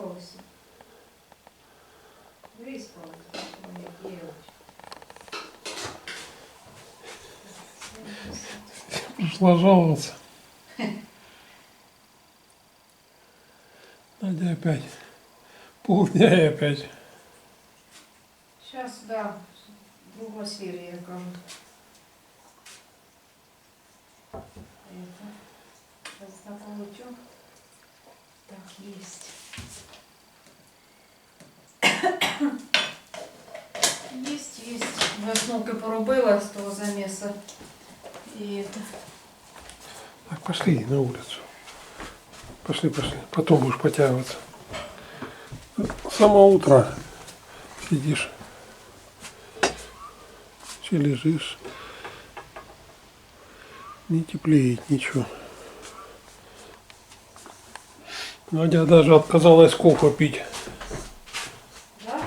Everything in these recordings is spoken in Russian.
Виспалася? Виспалася. Моя дівчинка. Пришла жаловаться. Надя опять. Полдня и опять. Сейчас, да, друга серия, кажу. Это, сейчас заполучу. Так. Есть, Веснуки поробила з того замеса. І. Так, пошли на улицу. Пошли, пошли. Потом будешь потягиваться. С самого утра сидишь. Че лежишь. Не теплеет ничего. Надя даже отказалась кофе пить. Да?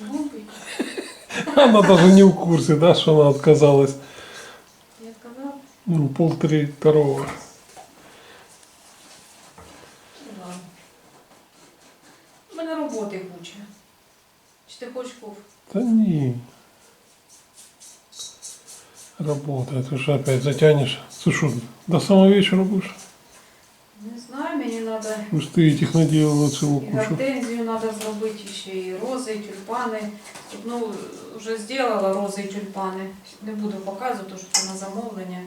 Глупый. Она даже не в курсе, да, что она отказалась. Я сказала. Ну, полтори второго. Ну, ладно. У мене роботи куча. Чи ти хочеш кофе? Да не. Работа, ты же опять затянешь. Ты что, до самого вечера будешь? Не знаю, мені треба Уж ты этих наделала целую і кучу. гортензію треба зробити, і ще і рози, і тюльпани. Ну, вже зробила рози і тюльпани. Не буду показувати, тому що це на замовлення.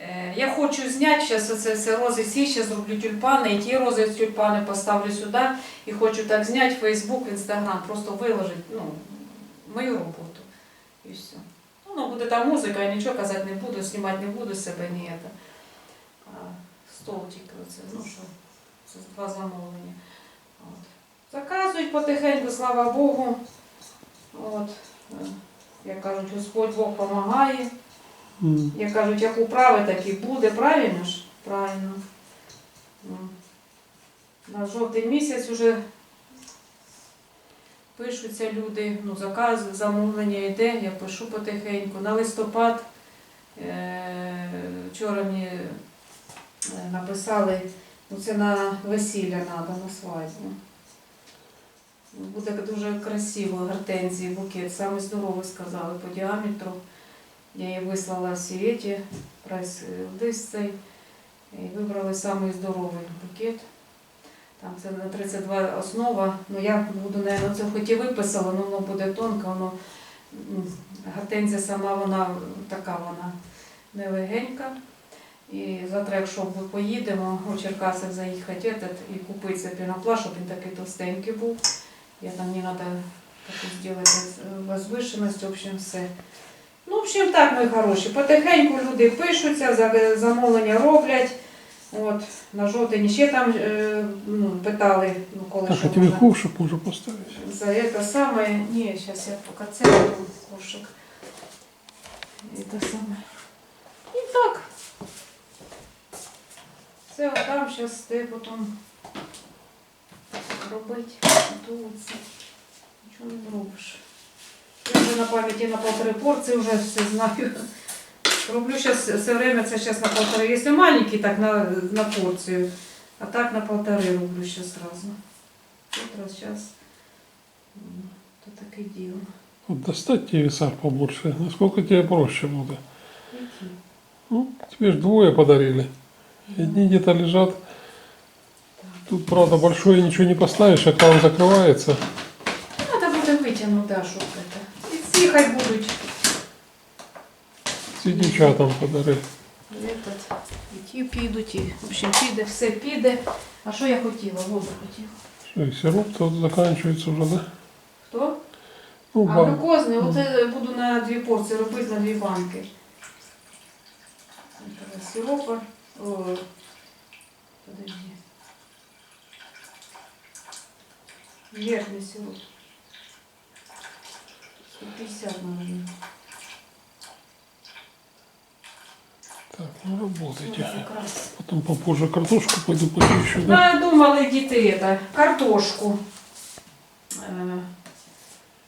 Е, Я хочу зняти зараз оце все рози всі, ще зроблю тюльпани, і ті рози з тюльпани поставлю сюди. І хочу так зняти Фейсбук, Інстаграм, просто виложити ну, мою роботу. І все. Ну, буде там музика, я нічого казати не буду, знімати не буду з себе ні це. А стол тільки оце, ну що, це два замовлення. От. Заказують потихеньку, слава Богу. От. е, Як кажуть, Господь Бог допомагає. Як кажуть, як управи, так і буде. Правильно ж? Правильно. Ну, На жовтий місяць вже пишуться люди, ну, заказ, замовлення йде, я пишу потихеньку. На листопад е- вчора мені е, написали, ну це на весілля треба, на свадьбу. Буде дуже красиво, гортензії, букет. Саме здоровий сказали по діаметру. Я її вислала в світі, прайс лист цей, і вибрали самий здоровий букет. Там це на 32 основа. Ну я буду, наверное, це хоч і виписала, але воно буде тонко, воно гортензія сама вона така вона нелегенька. І завтра, якщо ми поїдемо у Черкасах заїхати і купити собі пінопласт, щоб він такий товстенький був. Я там не таку зробити возвишеність, в общем, все. Ну, в общем, так, мої хороші. Потихеньку люди пишуться, замовлення роблять. От, на жовтень ще там е, ну, питали, ну, коли Так, що а тебе можна. ковшик уже поставить? За это самое, не, сейчас я пока цену кошек. Это самое. І так. Це там зараз ти потім робити, готуватися. Нічого не зробиш. Я вже на пам'яті на полтори порції вже все знаю. Роблю зараз все время, це зараз на полтори. Якщо маленький, так на, на порцію. А так на полтори роблю зараз сразу. Утро сейчас. М, То таке діло. Вот достать тебе веса побольше. Насколько тебе проще будет? Які? Ну, тебе ж двое подарили. Одни где-то лежат. Тут, правда, большое ничего не поставишь, экран закрывается. Треба буде витягнути, а що це? І ці хай будуть. Ці дівчатам подарили. Этот, і ті підуть, і, в общем, піде, все піде. А що я хотіла? Воду хотіла. Что, и сироп-то заканчивается уже, да? Хто? Ну, А баб- глюкозний, оце буду на дві порції робити на дві банки. Це Сиропа. О, подожди. Верхний сироп. 150, наверное. Так, ну работайте. Потом попозже картошку пойду почищу, да? Да, думали діти это, картошку. Е,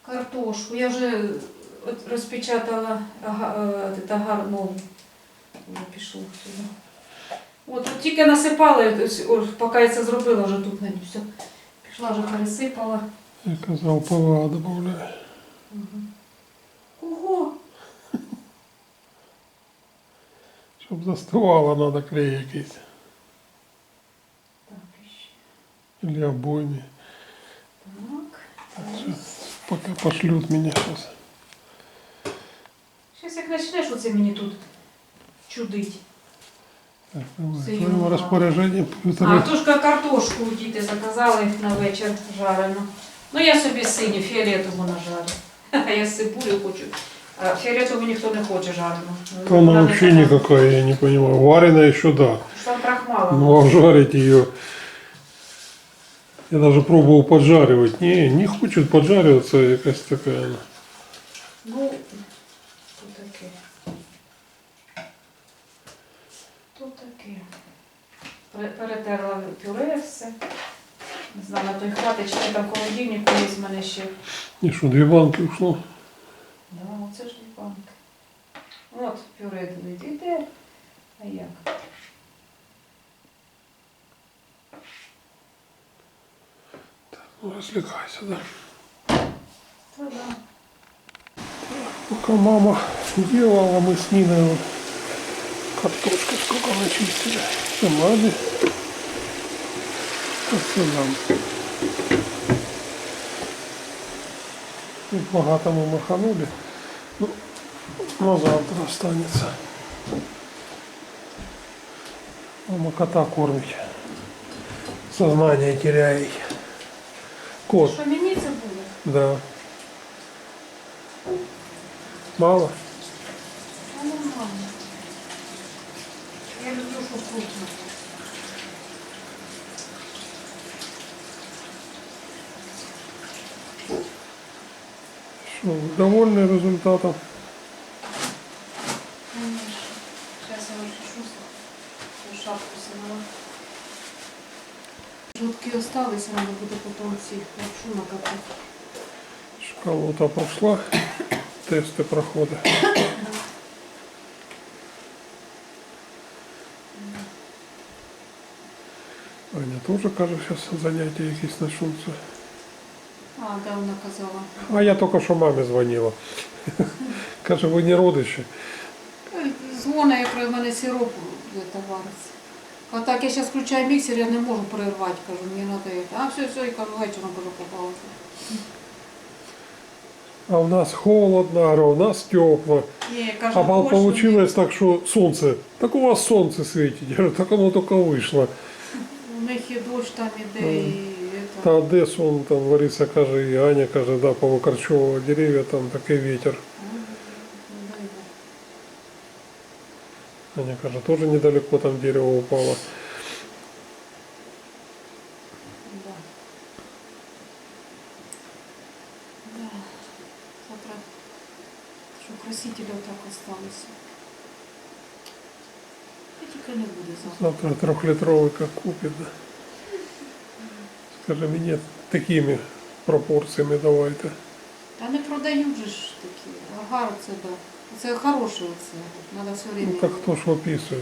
Картошку. Я вже от розпечатала е, гарну. Я пішла сюди. От, от тільки ось, о, поки я це зробила, вже тут на все. Пішла вже пересипала. Я казав, ПВА добавляй. Ого! Щоб застивало, надо клей якийсь. Так, іще. Или обойный. Так. Сейчас, пока пошлют меня сейчас. Щось як почнеш оце мені тут чудить. Так, давай. Це В твоєму його розпорядженні А півтори. то ж картошку діти заказали на вечір жарену. Ну я собі синю, фіолетову нажарю. А я сипулю хочу. А фіолетову ніхто не хоче жарену. То она вообще никакая, я не понимаю. Вареная еще да. Що там крахмала? Ну а жарить ее. Я даже пробовал поджаривать. Не, не хочет поджариваться, якась такая. она. Ну, Перетерла пюре все. Не знаю, на той хватить, чи там в холодильнику є в мене ще. И что, две банки ушло? Да, оце ж не банк. От пюре туди йде. А як? Ну, развлекайся, да. Та да. Пока мама делала, мы с Ниной вот картошку сколько начистили. Салаты. Посылам. Тут богато мы маханули. Ну, на завтра останется. Мама кота кормит. Сознание теряет. Кот, Що мені це буде? да. Мало? Я люблю, что вкусно. Что, довольны результатом? Конечно. Сейчас я вычешу свою шапку сняла. Жутки остались, надо будет потом всех лапшу накопать. Шкалота прошла, тесты прохода. Аня тоже, каже, сейчас заняття якісь начнутся. А, да, вона казала. А я только що мамі дзвонила. Каже, ви не родичі. Ой, Дзвони, як в мене сироп де вариться. А так я зараз включаю міксер, я не можу перервати, кажу, мені треба. А все, все, і кажу, вечором кажу, попалася. А у нас холодно, говорю, у нас тепло. Ні, кажу, А пол- получилось так, что солнце. Так у вас солнце светит. Я говорю, так оно только вышло. У них і дощ там іде, і это. Та Одесу, он там Лариса каже, і Аня каже, да, повикорчовувала дерев'я, там такий вітер. Ну, дай Бог. Аня каже, тоже недалеко там дерево упало. Да. Да. Завтра, що красителі отак осталися. Тільки не буде завтра. Завтра трехлитровый как купит. Да. Скажи, мне такими пропорциями давайте. Та не продають же ж такі. Агар це да. Це хороше оце. Надо все время. Ну так хто ж виписує?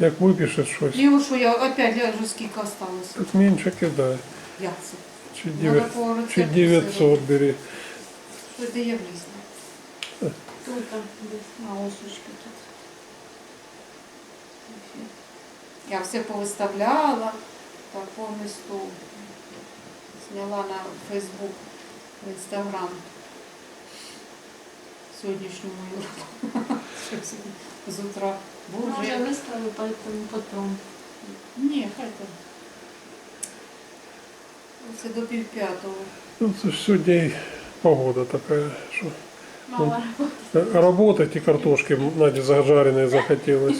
Як випишеш щось, І от що я опять я вже скільки осталось. так менше кидай. Як це? Чи, Надо дев'ять- по рецепту чи 900 бери. Що де я влізла? Тут там десь на осочки тут. Я все повиставляла, так повністю зняла на Фейсбук, в Інстаграм сьогоднішню мою роботу. З утра. Боже, Може, поэтому потом. Ні, хай там. Це до пів п'ятого. Ну, це ж сьогодні погода така, що Мало А работать и картошки Наде зажаренной захотелось.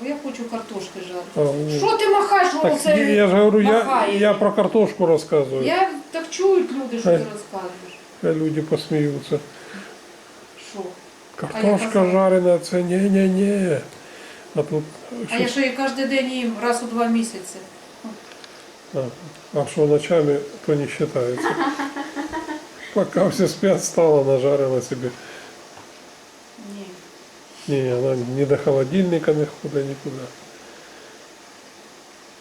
Бо я хочу картошки жарити. А, ну, Що ти махаєш? так, оце? я же говорю, я, махаєш? я про картошку рассказываю. Я так чують люди, що Хай. ти розказуєш. А люди посмеются. Що? Картошка казала. жареная, це не-не-не. А тут А я що її кожен день їм раз у два місяці. а, а что ночами, то не считается. Пока все спят, стала, нажарила себе. Ні. Не, она не до холодильника не ходит никуда.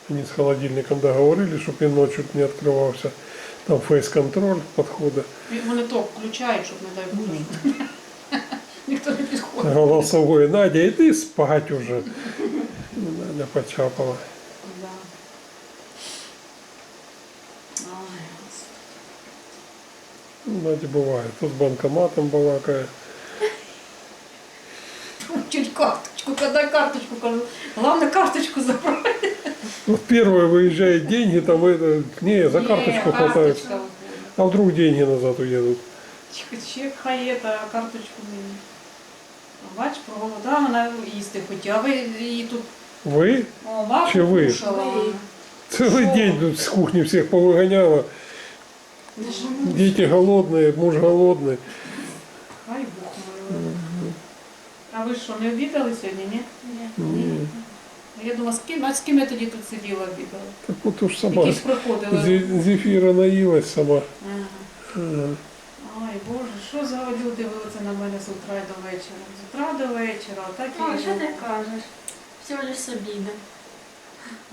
Они с холодильником договорились, чтобы він ночью не открывался. Там фейс-контроль подхода. Вони то включають, щоб не дай Боже. Ніхто не підходить. Голосовой. Надя, иди спать уже. Надя почапала. Ну, Надя бывает. То с банкоматом балакает. Чуть карточку, когда карточку, кажу. Главное карточку забрать. Вот первое выезжает деньги, там это, не, за карточку Не, хватается. карточка. А вдруг деньги назад уедут? Чек, чек хай это, а карточку мені. Бач, провела, да, вона їсти хотіла. А ви її тут Вы о, бабу Чи ви? кушала. Ви. целый Шо? день тут с кухни всех повыгоняла. Даже Дети голодные, муж голодный. Хай Бог милує. А ви що, не обідали сьогодні, ні? Ні. Не, Я думала, з ким, а з ким я тоді тут сиділа обідала? Так вот уж сама Якісь приходили. зе- зефира наилась сама. Ага. Ага. Ой, Боже, що за люди дивилися на мене з утра й до вечора? З утра до вечора, так і. О, що ти кажеш? Всього лиш з обіду.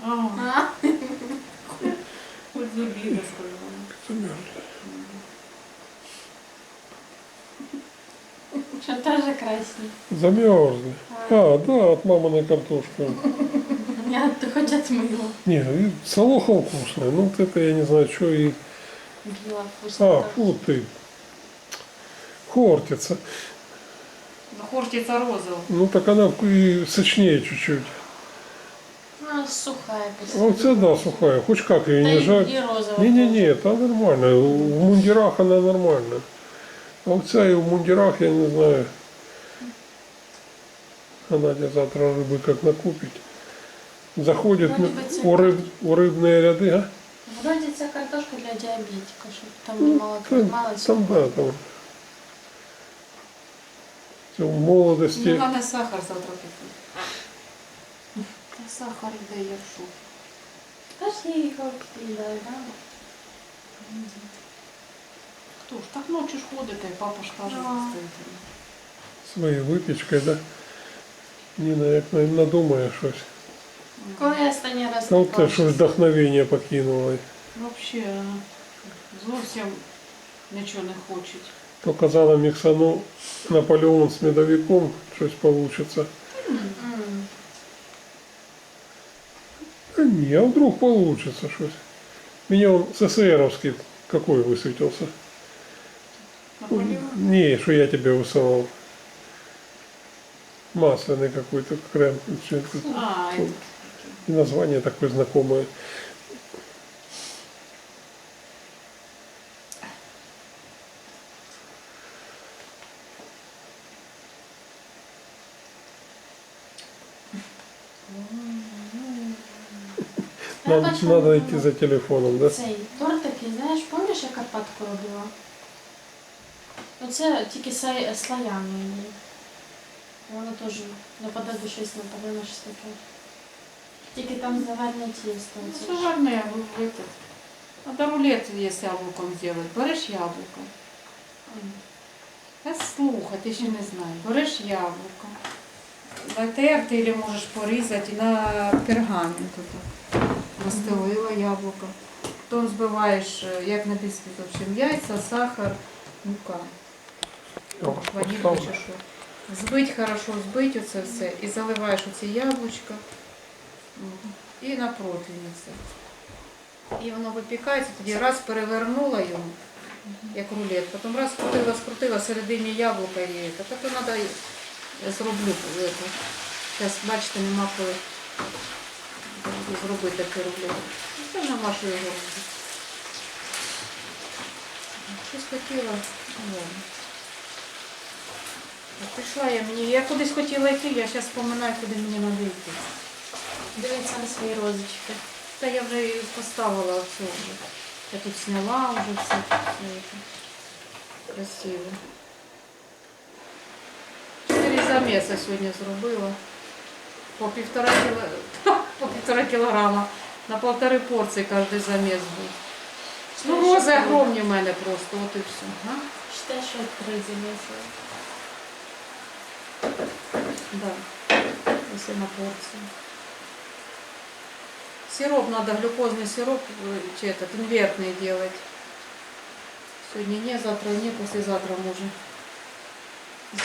А, А? хоч з обіду сказала. Замерзла. Що теж красні. Замерзли. А, да, от маминой картошки. Я ти хоч отмила. Не, и солоха вкусная. Ну вот это я не знаю, что и... Біла вкусна. А, фу ты. Хортица. Ну, хортиця розова. Ну так она и сочнее чуть-чуть Ну, сухая А після. вот это да, сухая. Хоть как ее Та не й- жаль. І розова. Не-не-не, там нормально. В мундирах она нормально. А вот вся и в мундирах, я не знаю. А Надя завтра рыбы как накупить. Заходит Вроде на- бы це- у, рыб, у рыбные ряды, а? Вроді це картошка для діабетика, щоб там не мало Там, мало там да, там. Це в молодости. Ну, мене сахар завтра купить. Та сахар йде, я в шокі. Та ж їй його віддає, да? Хто ж так ночі ж ходите, папа ж каже, А. стоїте. Своєю випічкою, да? Ніна, як на- надумає щось. Коли я останній раз Та от те, бачила? що вдохновення покинуло. Взагалі, зовсім нічого не хочуть. То казала міксану Наполеон з медовиком, щось получится. М. Да не, а вдруг получится щось. Меня он СССРовский какой высветился? Наполеон. Не, что я тебе высылал. Масляный какой-то крем. А, И название такое знакомое. Бачила, надо ну, идти за телефоном, да? Цей торт такий, знаєш, пам'ятаєш, я Карпатку робила? Оце тільки сай- слоями її. Воно теж нападе до щось нападе на щось таке. Тільки там заварне тісто. оце все ж. гарно я этот. Надо рулет є з яблуком зробити. Береш яблуко. Та слухай, ти ще не знаєш. Береш яблуко. Натерти або можеш порізати на пергамент отак. Настелила яблуко. Потім збиваєш, е, як на бісквіт, в общем, яйця, сахар, мука. Ванілька чи що. Збить хорошо, збить оце все. І заливаєш оці яблучка. І на противні все. І воно випікається, тоді раз перевернула його, як рулет, потім раз скрутила, скрутила всередині яблука і це. Так то треба, я зроблю. Зараз, бачите, нема коли зробити такий рулет. Це вже вашу його. Щось хотіла. ну. Пішла я мені, я кудись хотіла йти, я зараз споминаю, куди мені треба йти. Дивіться на свої розочки. Та я вже і поставила оцю. Я тут зняла вже все, все. Красиво. Чотири заміси сьогодні зробила. По півтора, кіло... по півтора кілограма. На полтори порції кожен заміс був. Ну, рози огромні в мене просто, от і все. А? Считай, що три замісили. Да. Если на порцию. Сироп надо, глюкозный сироп, э, че этот, инвертный делать. Сегодня не, завтра не, послезавтра можно.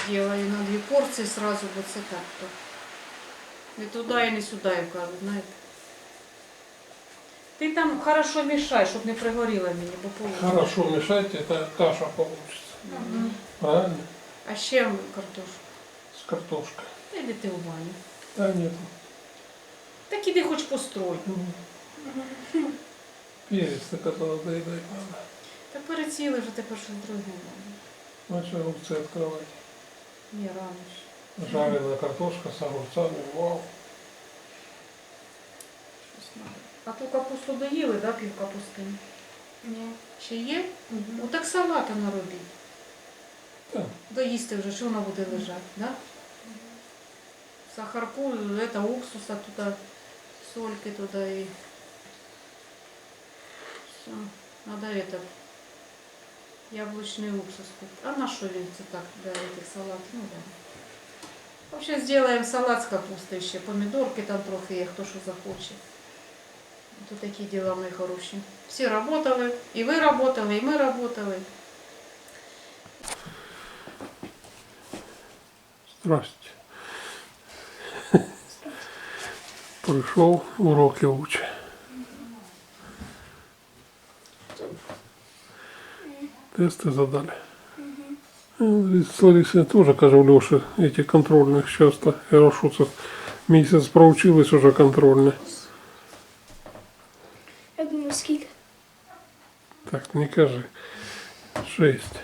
Сделаю на две порции сразу вот це так-то. Не туда и не сюда, я кажу, знаєте. Ти там хорошо мішай, щоб не пригоріло мені, бо полу. Хорошо мешайте, это каша получится. Мгм. Правильно? А ще картошку. С картошкой. Іди ти в баню. Да нет. Так іди хоч построй. Перец, так это доедать надо. Та переціли вже тепер щось друге. надо. Начал огурцы открывать. Ні, рано ще. Жареная картошка с огурцами. Вау. Щось надо. А ту капусту доїли, да, пів капусти? Ні. Ще є? Угу. Ну так салата наробіть. Так. Доїсти вже, що вона буде лежати, да? Сахарку, это, уксуса туди, сольки туди і все. Надо этот яблучный уксус купить. А на що він це так для этих салатів? Ну да. Вообще сделаем салат з капустою ще, помідорки там трохи є, хто що захоче. То такі діла мої хороші. Всі работали, і ви работали, і ми работали. Здрасте. Пришел, уроки учить. Тесты задали. Ну, С Ларисой тоже, кажу, Леша, эти контрольных часто. Я говорю, что месяц проучилась уже контрольные. Я думаю, скільки? Так, не кажи. Шесть.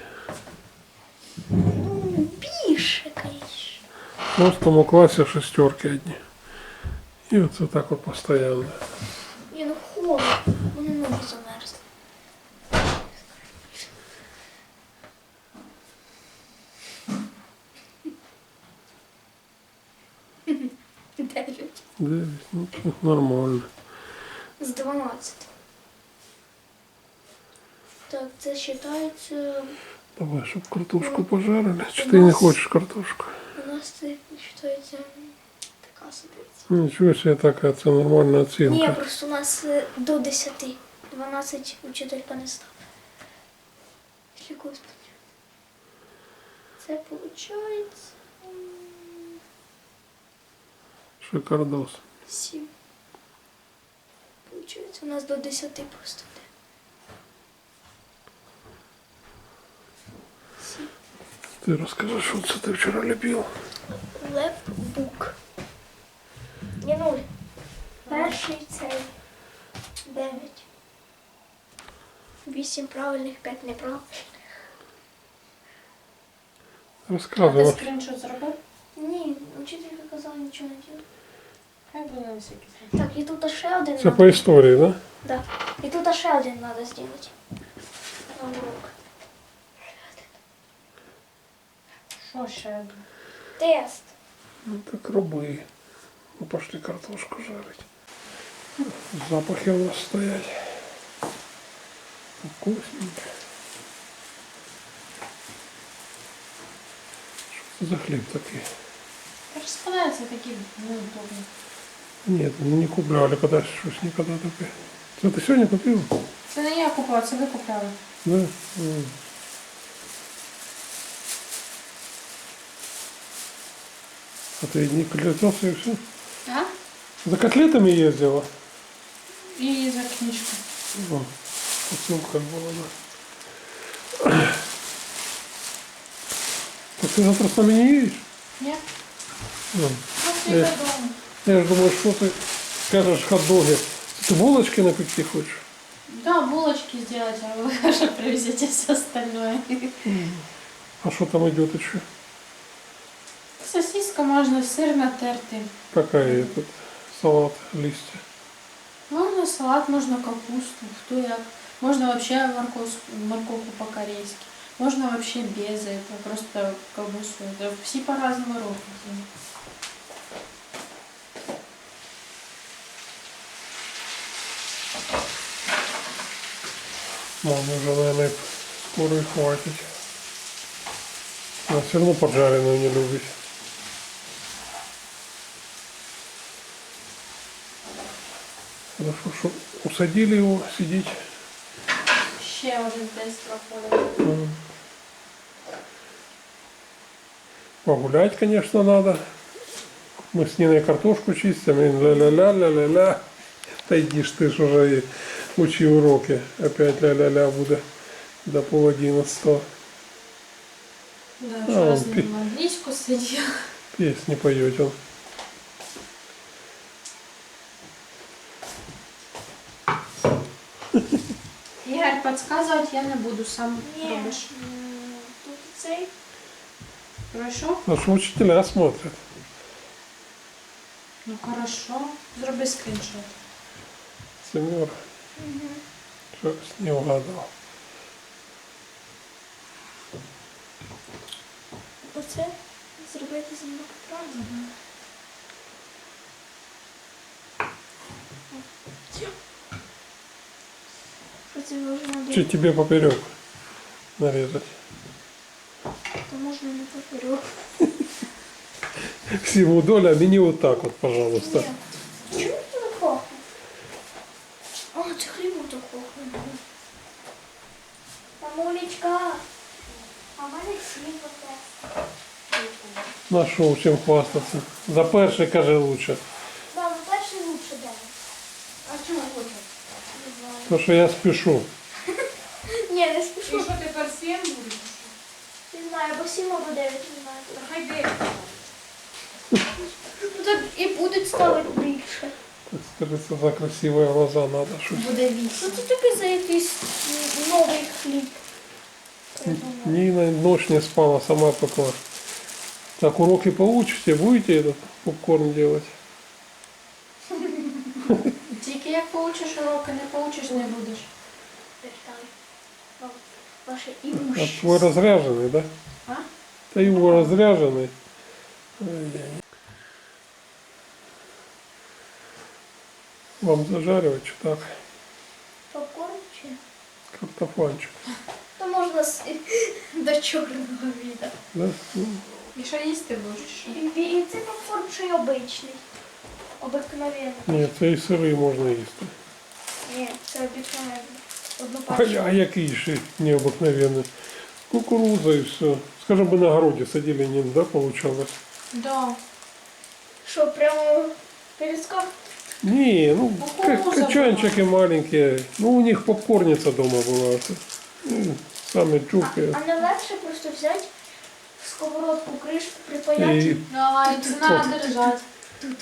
Ну, більше, конечно. В шестому классе шестерки одни. И вот, вот так вот постоянно. 9, ну, нормально. С 12. Так, це считается. Давай, чтобы картошку ну, пожарили. Чи ти не хочешь картошку? У нас це считается такая собі. Ну, ничего себе такая це нормальная оцінка. Ні, просто у нас э, до 10. 12 учителька не став. Господи. Это получается? Шикардос. 7. Получается, у нас до 10 просто йде. Сім. Ты расскажи, что це ты вчера любил. Лепбук. Ні, нуль. Перший цей. 9. 8 правильних, 5 неправильних. А ти Рассказывай. скріншот зробив? Ні, учителька казала нічого не ділати. Хай буде на всякий случай. Так, і тут ще один Це надо. по історії, да? Да. І тут ще один треба зробити. На урок. Що ще? одне? Тест. Ну так роби. Ну пошли картошку жарить. Запахи у нас стоять. Вкусненько. Що це за хліб такий? Розпадається такі неудобні. Нет, мы не купляли, когда щось никогда таке. Це ти сьогодні купив? Це не я купила, це ви купляли. Да? М. А ты не котлетался и все? А? За котлетами ездила? І за книжку. О, посылка была, да. Так ты завтра с нами не едешь? Ні? Ну, Просто Е. я додому. Я же думаю, что ты скажешь хот-доги. Ты булочки напекти хочешь? Да, булочки сделать, а вы уже привезете все остальное. А что там идет еще? Сосиска можна, сир натерти. Какая этот салат, листья? Можна салат, можна капусту, хто як. Можна вообще морковку, морковку по-корейски. Можна вообще без этого, просто колбасу. Это все по-разному роблять. Ну, Ладно, уже, скоро и хватит. Она ну, все равно поджаренную не любит. Хорошо, что усадили его сидеть. Ще один десь. Погулять, конечно, надо. Мы с Ниной картошку чистим, и ля-ля-ля-ля-ля-ля. Та ж ти ж уже учи уроки. Опять ля-ля-ля буде до пол одиннадцатого. Да, А, вчора он з пі- ним англійську сидів. Песни поет он. Ігор, підказувати я не буду, сам Ні. робиш. м, Тут цей. Хорошо? А что учителя смотрят? Ну хорошо. Зроби скріншот. Семер. Что не угадал. Оце зробити зі мною правильно. Че тебе поперек нарезать? То можна не поперек. Всему доля, а мне вот так вот, пожалуйста. Ні. Чому це не пахне? О, це хліб так пахне. Мамулечка, а в мене хліб. Нашел чем хвастаться. За перший, каже, лучше. Да, ну перший лучше дали. А чому знаю. То, что я спешу. Так скажется, за красивые глаза надо что Буде Що вісім. це таке за якийсь м, новий хліб? придумали? Нина ночь не спала, сама пекла. Так, уроки получите, будете этот попкорн делать? Тільки як получиш уроки, не получиш, не будеш. Вертаю. Вам Ваше А імущество. твой разряженный, да? А? Да его разряженный. Вам зажаривать что так? Попкорн чи? Картофанчик. То можна з... до чорного віда. Да? Ну, І що їсти будеш? І, і це попкорн чи обичний? Обикновенний. Ні, це і сири можна їсти. Ні, це обикновенний. Одну А, пачку. а який ще необыкновенный? Кукуруза и все. Скажем, бы на огороде садили, не, да, получалось? Да. Що, прямо перед скаф? Не, ну, Кукуруза ка- качанчики маленькие. Ну, у них попкорница дома была. Ну, Сами. А не легше просто взяти сковородку, кришку, припаяти. И Давай, це треба держати.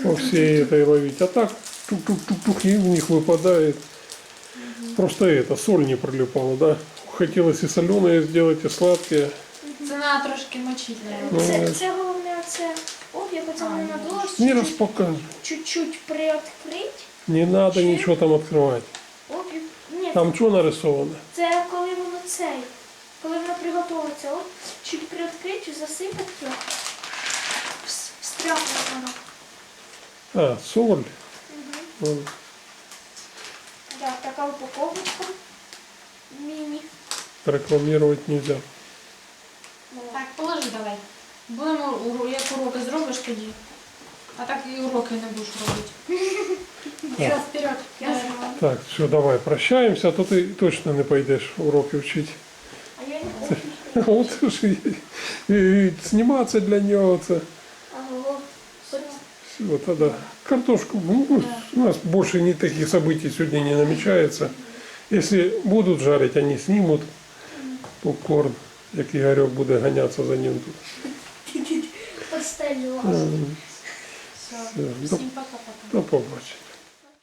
по всей этой ловить. А так, тук-тук-тук-тук, и у них выпадает. Просто это, соль не прилипала, да? Хотелось и соленые сделать, и сладкие. Це треба трошки мочити, Ну, наверное. Це, це головне оце. О, я оце А, не ну. Не раз. Чуть-чуть приоткрить. Не надо Чи? ничего там открывать. О, і- ні, Там что нарисовано? це коли воно цей. Коли воно приготується, от чуть приоткрить і засипати. Вс- Встряхне воно. А, соль. Угу. Ну, Да, така упаковочка. Міні. Рекламировать нельзя. Так, положи давай. Будемо уро- як уроки зробиш тоді. А так і уроки не будеш робити. Вперед, вперед. Я знаю. Так, все, давай прощаемся, а то ты точно не пойдешь уроки учить. А я не хочу. Вот ж и, и сниматься для него. это. Ага. Все, тогда картошку. ну, у нас больше ни таких событий сегодня не намечается. Если будут жарить, они снимут попкорн, як Ігорьок буде ганяться за ним тут. М, Все. Всім пока-пока. до побачення.